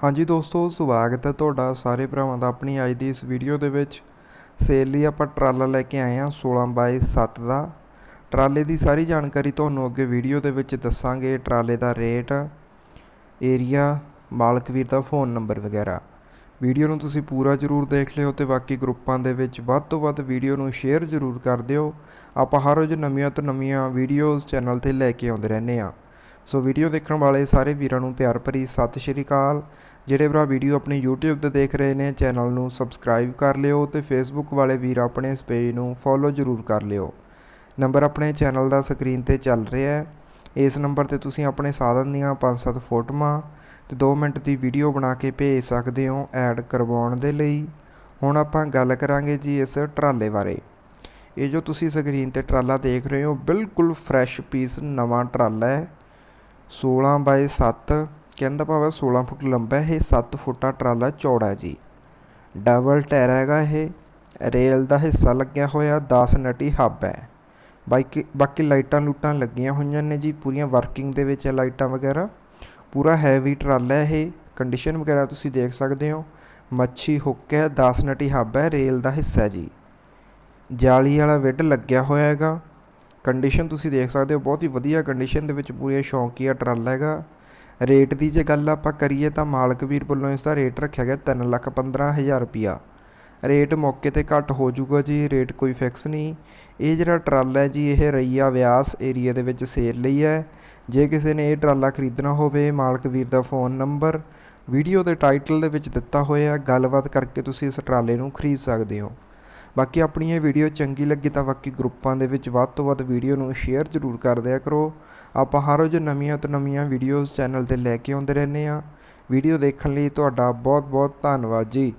ਹਾਂਜੀ ਦੋਸਤੋ, ਸਵਾਗਤ ਹੈ ਤੁਹਾਡਾ ਸਾਰੇ ਭਰਾਵਾਂ ਦਾ ਆਪਣੀ ਅੱਜ ਦੀ ਇਸ ਵੀਡੀਓ ਦੇ ਵਿੱਚ। ਸੇਲ ਲਈ ਆਪਾਂ ਟਰਾਲਾ ਲੈ ਕੇ ਆਏ ਹਾਂ 16 ਬਾਈ 7 ਦਾ। ਟਰਾਲੇ ਦੀ ਸਾਰੀ ਜਾਣਕਾਰੀ ਤੁਹਾਨੂੰ ਅੱਗੇ ਵੀਡੀਓ ਦੇ ਵਿੱਚ ਦੱਸਾਂਗੇ। ਟਰਾਲੇ ਦਾ ਰੇਟ, ਏਰੀਆ, ਮਾਲਕ ਵੀਰ ਦਾ ਫੋਨ ਨੰਬਰ ਵਗੈਰਾ। ਵੀਡੀਓ ਨੂੰ ਤੁਸੀਂ ਪੂਰਾ ਜ਼ਰੂਰ ਦੇਖ ਲਿਓ ਤੇ ਬਾਕੀ ਗਰੁੱਪਾਂ ਦੇ ਵਿੱਚ ਵੱਧ ਤੋਂ ਵੱਧ ਵੀਡੀਓ ਨੂੰ ਸ਼ੇਅਰ ਜ਼ਰੂਰ ਕਰ ਦਿਓ। ਆਪਾਂ ਹਰ ਰੋਜ਼ ਨਵੀਆਂ ਤੋਂ ਨਵੀਆਂ ਵੀਡੀਓਜ਼ ਚੈਨਲ ਤੇ ਲੈ ਕੇ ਆਉਂਦੇ ਰਹਿੰਦੇ ਆ ਸੋ ਵੀਡੀਓ ਦੇਖਣ ਵਾਲੇ ਸਾਰੇ ਵੀਰਾਂ ਨੂੰ ਪਿਆਰ ਭਰੀ ਸਤਿ ਸ਼੍ਰੀ ਅਕਾਲ। ਜਿਹੜੇ ਭਰਾ ਵੀਡੀਓ ਆਪਣੀ YouTube ਤੇ ਦੇਖ ਰਹੇ ਨੇ ਚੈਨਲ ਨੂੰ ਸਬਸਕ੍ਰਾਈਬ ਕਰ ਲਿਓ ਤੇ Facebook ਵਾਲੇ ਵੀਰ ਆਪਣੇ ਇਸ ਪੇਜ ਨੂੰ ਫੋਲੋ ਜ਼ਰੂਰ ਕਰ ਲਿਓ। ਨੰਬਰ ਆਪਣੇ ਚੈਨਲ ਦਾ ਸਕਰੀਨ ਤੇ ਚੱਲ ਰਿਹਾ ਹੈ। ਇਸ ਨੰਬਰ ਤੇ ਤੁਸੀਂ ਆਪਣੇ ਸਾਧਨ ਦੀਆਂ 5-7 ਫੋਟੋਆਂ ਤੇ 2 ਮਿੰਟ ਦੀ ਵੀਡੀਓ ਬਣਾ ਕੇ ਭੇਜ ਸਕਦੇ ਹੋ ਐਡ ਕਰਵਾਉਣ ਦੇ ਲਈ। ਹੁਣ ਆਪਾਂ ਗੱਲ ਕਰਾਂਗੇ ਜੀ ਇਸ ਟਰਾਲੇ ਬਾਰੇ। ਇਹ ਜੋ ਤੁਸੀਂ ਸਕਰੀਨ ਤੇ ਟਰਾਲਾ ਦੇਖ ਰਹੇ ਹੋ, ਬਿਲਕੁਲ ਫਰੈਸ਼ ਪੀਸ ਨਵਾਂ ਟਰਾਲਾ ਹੈ। 16 ਬਾਏ 7 ਕਹਿਣ ਦਾ ਭਾਵ ਹੈ 16 ਫੁੱਟ ਲੰਬਾ ਹੈ, ਇਹ 7 ਫੁੱਟਾ ਟਰਾਲਾ ਚੌੜਾ ਜੀ। ਡਬਲ ਟਾਇਰ ਹੈਗਾ ਇਹ, ਰੇਲ ਦਾ ਹਿੱਸਾ ਲੱਗਿਆ ਹੋਇਆ 10 ਨਟੀ ਹੱਬ ਹੈ। ਬਾਕੀ ਬਾਕੀ ਲਾਈਟਾਂ ਲੂਟਾਂ ਲੱਗੀਆਂ ਹੋਈਆਂ ਨੇ ਜੀ, ਪੂਰੀਆਂ ਵਰਕਿੰਗ ਦੇ ਵਿੱਚ ਹੈ ਲਾਈਟਾਂ ਵਗੈਰਾ। ਪੂਰਾ ਹੈਵੀ ਟਰਾਲਾ ਹੈ ਇਹ, ਕੰਡੀਸ਼ਨ ਵਗੈਰਾ ਤੁਸੀਂ ਦੇਖ ਸਕਦੇ ਹੋ। ਮੱਛੀ ਹੁੱਕ ਹੈ 10 ਨਟੀ ਹੱਬ ਹੈ, ਰੇਲ ਦਾ ਹਿੱਸਾ ਜੀ। ਜਾਲੀ ਵਾਲਾ ਵਿੱਡ ਲੱਗਿਆ ਹੋਇਆ ਹੈਗਾ। ਕੰਡੀਸ਼ਨ ਤੁਸੀਂ ਦੇਖ ਸਕਦੇ ਹੋ, ਬਹੁਤ ਹੀ ਵਧੀਆ ਕੰਡੀਸ਼ਨ ਦੇ ਵਿੱਚ ਪੂਰੀ ਸ਼ੌਂਕੀਆ ਟਰਾਲਾ ਹੈਗਾ। ਰੇਟ ਦੀ ਜੇ ਗੱਲ ਆਪਾਂ ਕਰੀਏ ਤਾਂ ਮਾਲਕ ਵੀਰ ਵੱਲੋਂ ਇਸ ਦਾ ਰੇਟ ਰੱਖਿਆ ਗਿਆ ਤਿੰਨ ਲੱਖ ਪੰਦਰਾਂ ਹਜ਼ਾਰ ਰੁਪਿਆ ਰੇਟ ਮੌਕੇ ਤੇ ਘੱਟ ਹੋ ਜਾਊਗਾ ਜੀ ਰੇਟ ਕੋਈ ਫਿਕਸ ਨਹੀਂ। ਇਹ ਜਿਹੜਾ ਟਰਾਲਾ ਹੈ ਜੀ, ਇਹ ਰਈਆ ਵਿਆਸ ਏਰੀਆ ਦੇ ਵਿੱਚ ਸੇਲ ਲਈ ਹੈ। ਜੇ ਕਿਸੇ ਨੇ ਇਹ ਟਰਾਲਾ ਖਰੀਦਣਾ ਹੋਵੇ, ਮਾਲਕ ਵੀਰ ਦਾ ਫੋਨ ਨੰਬਰ ਵੀਡੀਓ ਦੇ ਟਾਈਟਲ ਦੇ ਵਿੱਚ ਦਿੱਤਾ ਹੋਇਆ ਗੱਲਬਾਤ ਕਰਕੇ ਤੁਸੀਂ ਇਸ ਟਰਾਲੇ ਨੂੰ ਖਰੀਦ ਸਕਦੇ ਹੋ। ਬਾਕੀ ਆਪਣੀ ਇਹ ਵੀਡੀਓ ਚੰਗੀ ਲੱਗੀ ਤਾਂ ਬਾਕੀ ਗਰੁੱਪਾਂ ਦੇ ਵਿੱਚ ਵੱਧ ਤੋਂ ਵੱਧ ਵੀਡੀਓ ਨੂੰ ਸ਼ੇਅਰ ਜ਼ਰੂਰ ਕਰ ਦਿਆ ਕਰੋ। ਆਪਾਂ ਹਰ ਰੋਜ਼ ਨਵੀਆਂ ਤੋਂ ਨਵੀਆਂ ਵੀਡੀਓਜ਼ ਚੈਨਲ ਤੇ ਲੈ ਕੇ ਆਉਂਦੇ ਰਹਿੰਦੇ ਆ ਵੀਡੀਓ ਦੇਖਣ ਲਈ ਤੁਹਾਡਾ ਬਹੁਤ ਬਹੁਤ ਧੰਨਵਾਦ ਜੀ।